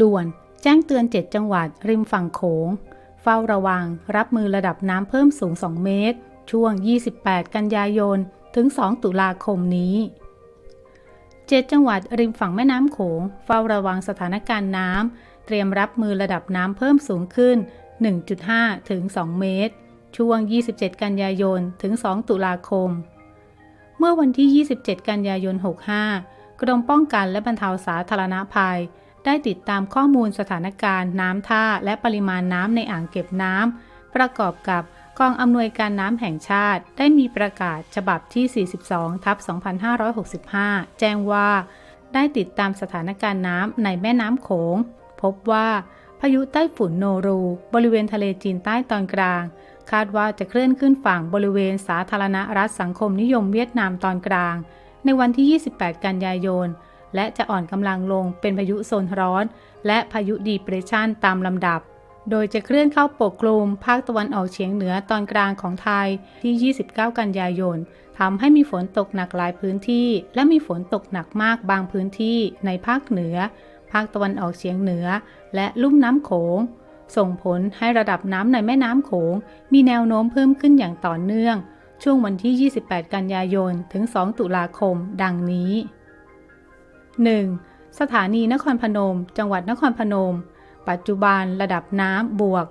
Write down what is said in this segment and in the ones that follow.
ด่วนแจ้งเตือน 7 จังหวัด ริมฝั่งโขง เฝ้าระวัง รับมือระดับน้ำเพิ่มสูง 2 เมตร ช่วง 28 กันยายน ถึง 2 ตุลาคมนี้ 7 จังหวัดริมฝั่งแม่น้ำโขง เฝ้าระวังสถานการณ์น้ำเตรียมรับมือระดับน้ำเพิ่มสูงขึ้น 1.5 ถึง 2 เมตร ช่วง 27 กันยายน ถึง 2 ตุลาคม เมื่อวันที่ 27 กันยายน 65 กรมป้องกันและบรรเทาสาธารณภัย ได้ติดตามข้อมูลสถานการณ์น้ำท่า และปริมาณน้ำในอ่างเก็บน้ำประกอบกับกองอำนวยการน้ำแห่งชาติ ได้มีประกาศฉบับที่ 42 ทับ 2565 แจ้งว่า ได้ติดตามสถานการณ์น้ำในแม่น้ำโขง พบว่า พายุใต้ฝุ่นโนรู บริเวณทะเลจีนใต้ตอนกลาง คาดว่าจะเคลื่อนขึ้นฝั่งบริเวณสาธารณรัฐสังคมนิยมเวียดนามตอนกลาง ในวันที่ 28 กันยายน และจะอ่อนกำลังลงเป็นพายุโซนร้อน และพายุดีเปรสชันตามลำดับ โดยจะเคลื่อนเข้าปกคลุมภาคตะวันออกเฉียงเหนือตอนกลางของไทยที่ 29 กันยายนทำให้มีฝนตกหนักหลายพื้นที่ และมีฝนตกหนักมากบางพื้นที่ในภาคเหนือ ภาคตะวันออกเฉียงเหนือ และลุ่มน้ำโขง ส่งผลให้ระดับน้ำในแม่น้ำโขง มีแนวโน้มเพิ่มขึ้นอย่างต่อเนื่องช่วงวันที่ 28 กันยายน ถึง 2 ตุลาคม ดังนี้ 1. สถานีนครพนม จังหวัดนครพนม ปัจจุบันระดับน้ำบวก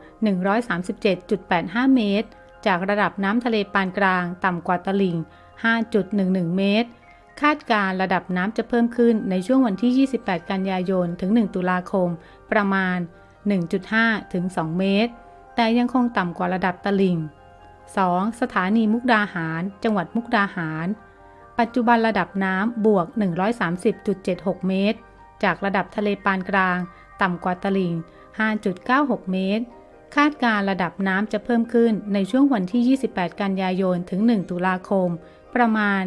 137.85 เมตร จากระดับน้ำทะเลปานกลางต่ำกว่าตลิ่ง 5.11 เมตร คาดการระดับน้ำจะเพิ่มขึ้นในช่วงวันที่ 28 กันยายน ถึง 1 ตุลาคม ประมาณ 1.5 ถึง 2 เมตร แต่ยังคงต่ำกว่าระดับตลิ่ง 2. สถานีมุกดาหาร จังหวัดมุกดาหาร ปัจจุบันระดับน้ำบวก 130.76 เมตร จากระดับทะเลปานกลาง ต่ำกว่าตลิ่ง 5.96 เมตร คาดการระดับน้ำจะเพิ่มขึ้นในช่วงวันที่ 28 กันยายน ถึง 1 ตุลาคม ประมาณ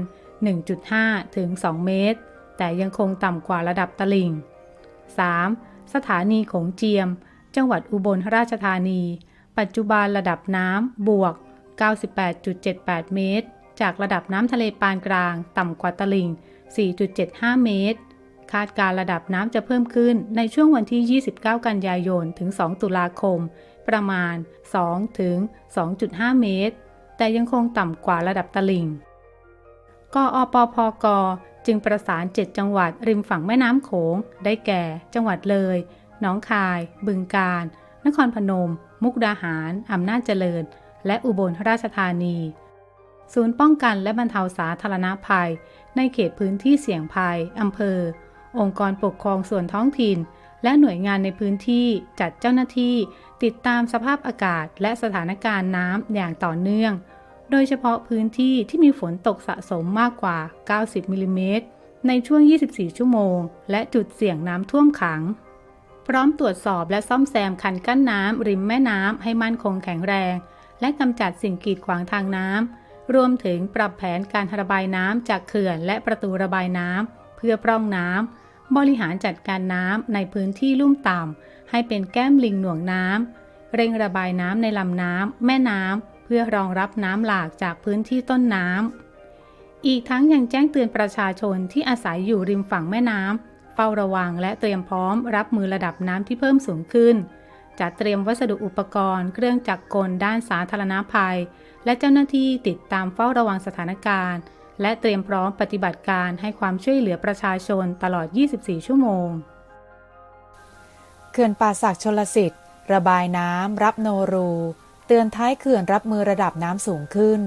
1.5 ถึง 2 เมตร แต่ยังคงต่ำกว่าระดับตลิ่ง 3. สถานีโขงเจียม จังหวัดอุบลราชธานี ปัจจุบันระดับน้ำบวก 98.78 เมตร จากระดับน้ำทะเลปานกลาง ต่ำกว่าตลิ่ง 4.75 เมตร คาดการระดับน้ำจะเพิ่มขึ้นในช่วงวันที่ 29 กันยายน ถึง 2 ตุลาคม ประมาณ 2 ถึง 2.5 เมตร แต่ยังคงต่ำกว่าระดับตลิ่ง กอปพกจึงประสาน 7 จังหวัดริมฝั่งแม่น้ำโขง ได้แก่ จังหวัดเลย หนองคาย บึงกาฬ นครพนม มุกดาหาร อำนาจเจริญ และอุบลราชธานี ศูนย์ป้องกันและบรรเทาสาธารณภัย ในเขตพื้นที่เสี่ยงภัยอำเภอ องค์กรปกครองส่วนท้องถิ่น และหน่วยงานในพื้นที่จัดเจ้าหน้าที่ ติดตามสภาพอากาศและสถานการณ์น้ำอย่างต่อเนื่อง โดยเฉพาะพื้นที่ที่มีฝนตกสะสมมากกว่า 90มิลลิเมตรในช่วง 24 ชั่วโมง และจุดเสี่ยงน้ำท่วมขัง พร้อมตรวจสอบและซ่อมแซมคันกั้นน้ำริมแม่น้ำให้มั่นคงแข็งแรง และกำจัดสิ่งกีดขวางทางน้ำ รวมถึงปรับแผนการระบายน้ำจากเขื่อนและประตูระบายน้ำเพื่อปร่องน้ำบริหารจัดการน้ำในพื้นที่ลุ่มต่ำให้เป็นแก้มลิงหน่วงน้ำเร่งระบายน้ำในลำน้ำแม่น้ำเพื่อรองรับน้ำหลากจากพื้นที่ต้นน้ำอีกทั้งยังแจ้งเตือนประชาชนที่อาศัยอยู่ริมฝั่งแม่น้ำเฝ้าระวังและเตรียมพร้อมรับมือระดับน้ำที่เพิ่มสูงขึ้น จัดเตรียมวัสดุอุปกรณ์ เครื่องจักรกลด้านสาธารณภัย และเจ้าหน้าที่ติดตามเฝ้าระวังสถานการณ์ และเตรียมพร้อมปฏิบัติการให้ความช่วยเหลือประชาชนตลอด 24 ชั่วโมง เขื่อนป่าสักชลสิทธิ์ ระบายน้ำรับโนรู เตือนท้ายเขื่อนรับมือระดับน้ำสูงขึ้น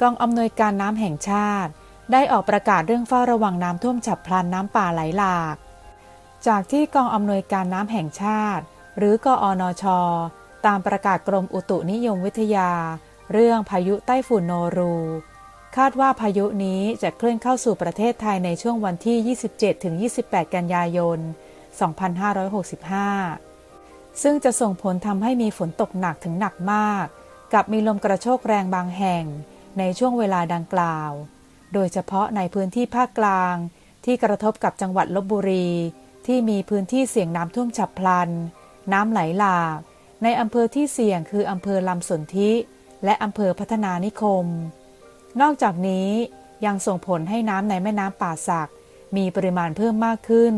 กองอำนวยการน้ำแห่งชาติ ได้ออกประกาศเรื่องเฝ้าระวังน้ำท่วมฉับพลันน้ำป่าไหลหลาก จากที่กองอำนวยการน้ำแห่งชาติ หรือกอนช ตามประกาศกรมอุตุนิยมวิทยา เรื่องพายุไต้ฝุ่นโนรู คาดว่าพายุนี้จะเคลื่อนเข้าสู่ประเทศไทยในช่วงวันที่ 27-28 กันยายน 2565 ซึ่งจะส่งผลทำให้มีฝนตกหนักถึงหนักมาก กับมีลมกระโชกแรงบางแห่งในช่วงเวลาดังกล่าว โดยเฉพาะในพื้นที่ภาคกลางที่กระทบกับจังหวัดลบบุรี ที่มีพื้นที่เสี่ยงน้ำท่วมฉับพลัน น้ำไหลหลากในอำเภอที่เสี่ยงคืออำเภอลำสนธิและอำเภอพัฒนานิคม นอกจากนี้ยังส่งผลให้น้ำในแม่น้ำป่าสัก มีปริมาณเพิ่มมากขึ้น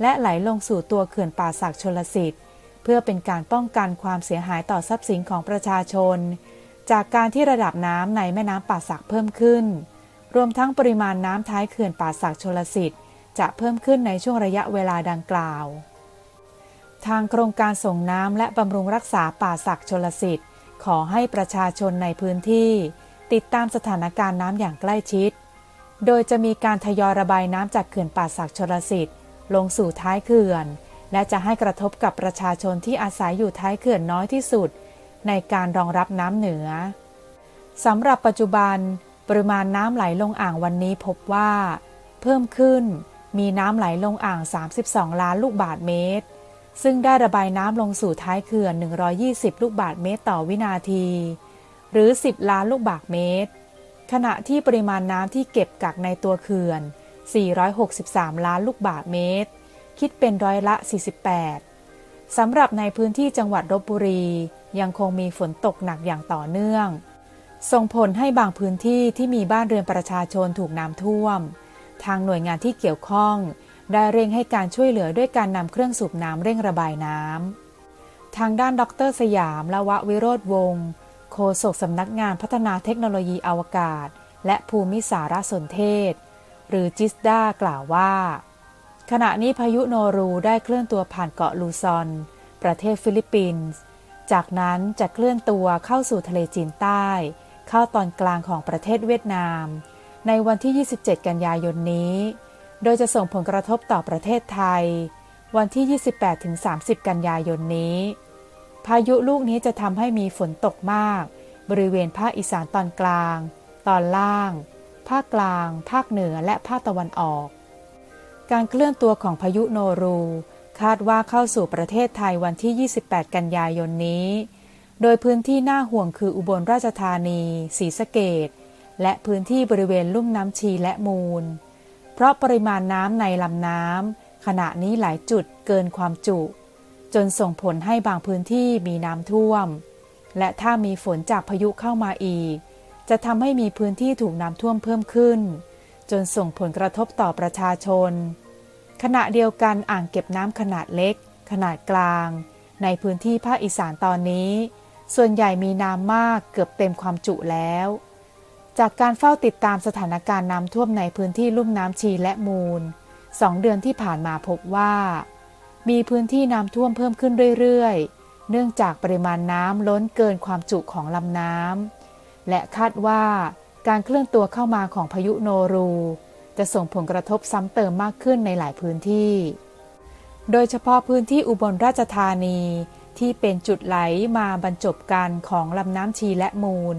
และไหลลงสู่ตัวเขื่อนป่าสักชลสิทธิ์ เพื่อเป็นการป้องกันความเสียหายต่อทรัพย์สินของประชาชน จากการที่ระดับน้ำในแม่น้ำป่าสักเพิ่มขึ้น รวมทั้งปริมาณน้ำท้ายเขื่อนป่าสักชลสิทธิ์จะเพิ่มขึ้นในช่วงระยะเวลาดังกล่าว ทางโครงการส่งน้ำและบำรุงรักษาป่าสักชลสิทธิ์ ขอให้ประชาชนในพื้นที่ ติดตามสถานการณ์น้ำอย่างใกล้ชิด โดยจะมีการทยอยระบายน้ำจากเขื่อนป่าสักชลสิทธิ์ ลงสู่ท้ายเขื่อน และจะให้กระทบกับประชาชนที่อาศัยอยู่ท้ายเขื่อนน้อยที่สุด ในการรองรับน้ำเหนือสำหรับปัจจุบัน ปริมาณน้ำไหลลงอ่างวันนี้พบว่า เพิ่มขึ้นมีน้ำไหลลงอ่าง 32 ล้านลูกบาทเมตร ซึ่งได้ระบายน้ำลงสู่ท้ายเขื่อน 120 ลูกบาทเมตรต่อวินาที หรือ 10 ล้านลูกบาทเมตร ขณะที่ปริมาณน้ำที่เก็บกักในตัวเขื่อน 463 ล้านลูกบาทเมตร คิดเป็นร้อยละ 48 สำหรับในพื้นที่จังหวัดลบบุรี ยังคงมีฝนตกหนักอย่างต่อเนื่อง ส่งผลให้บางพื้นที่ที่มีบ้านเรือนประชาชนถูกน้ำท่วม ทางหน่วยงานที่เกี่ยวข้อง ได้เร่งให้การช่วยเหลือด้วยการนำเครื่องสูบน้ำเร่งระบายน้ำ ทางด้านดรสยามละวะวิโรธวงศ์โฆษกสำนักงานพัฒนาเทคโนโลยีอวกาศ และภูมิสารสนเทศ หรือจิสดากล่าวว่า ขณะนี้พายุโนรูได้เคลื่อนตัวผ่านเกาะลูซอน ประเทศฟิลิปปินส์จากนั้นจะเคลื่อนตัวเข้าสู่ทะเลจีนใต้ เข้าตอนกลางของประเทศเวียดนาม ในวันที่ 27 กันยายนนี้ โดยจะส่งผลกระทบต่อประเทศไทย วันที่ 28-30 กันยายนนี้ พายุลูกนี้จะทำให้มีฝนตกมาก บริเวณภาคอีสานตอนกลาง ตอนล่าง ภาคกลาง ภาคเหนือและภาคตะวันออก การเคลื่อนตัวของพายุโนรู คาดว่าเข้าสู่ประเทศไทยวันที่ 28 กันยายนนี้ โดยพื้นที่น่าห่วงคืออุบลราชธานี ศรีสะเกดและพื้นที่บริเวณลุ่มน้ำชีและมูล เพราะปริมาณน้ำในลำน้ำขณะนี้หลายจุดเกินความจุ จนส่งผลให้บางพื้นที่มีน้ำท่วม และถ้ามีฝนจากพายุเข้ามาอีก จะทำให้มีพื้นที่ถูกน้ำท่วมเพิ่มขึ้น จนส่งผลกระทบต่อประชาชน ขณะเดียวกันอ่างเก็บน้ำขนาดเล็ก ขนาดกลาง ในพื้นที่ภาคอีสานตอนนี้ ส่วนใหญ่มีน้ำมากเกือบเต็มความจุแล้ว จากการเฝ้าติดตามสถานการณ์น้ำท่วมในพื้นที่ลุ่มน้ำชีและมูลสองเดือนที่ผ่านมาพบว่า มีพื้นที่น้ำท่วมเพิ่มขึ้นเรื่อยๆ เนื่องจากปริมาณน้ำล้นเกินความจุของลำน้ำและคาดว่าการเคลื่อนตัวเข้ามาของพายุโนรู จะส่งผลกระทบซ้ำเติมมากขึ้นในหลายพื้นที่ โดยเฉพาะพื้นที่อุบลราชธานีที่เป็นจุดไหลมาบรรจบกันของลำน้ำชีและมูล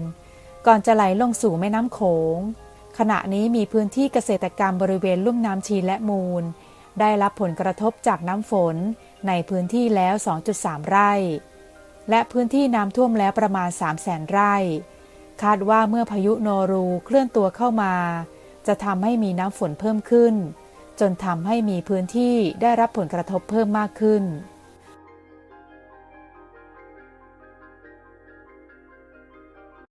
ก่อนจะไหลลงสู่แม่น้ำโขง ขณะนี้มีพื้นที่เกษตรกรรมบริเวณลุ่มน้ำชีและมูล ได้รับผลกระทบจากน้ำฝนในพื้นที่แล้ว 2.3 ไร่ และพื้นที่น้ำท่วมแล้วประมาณ3แสนไร่ คาดว่าเมื่อพายุโนรูเคลื่อนตัวเข้ามา จะทำให้มีน้ำฝนเพิ่มขึ้น จนทำให้มีพื้นที่ได้รับผลกระทบเพิ่มมากขึ้น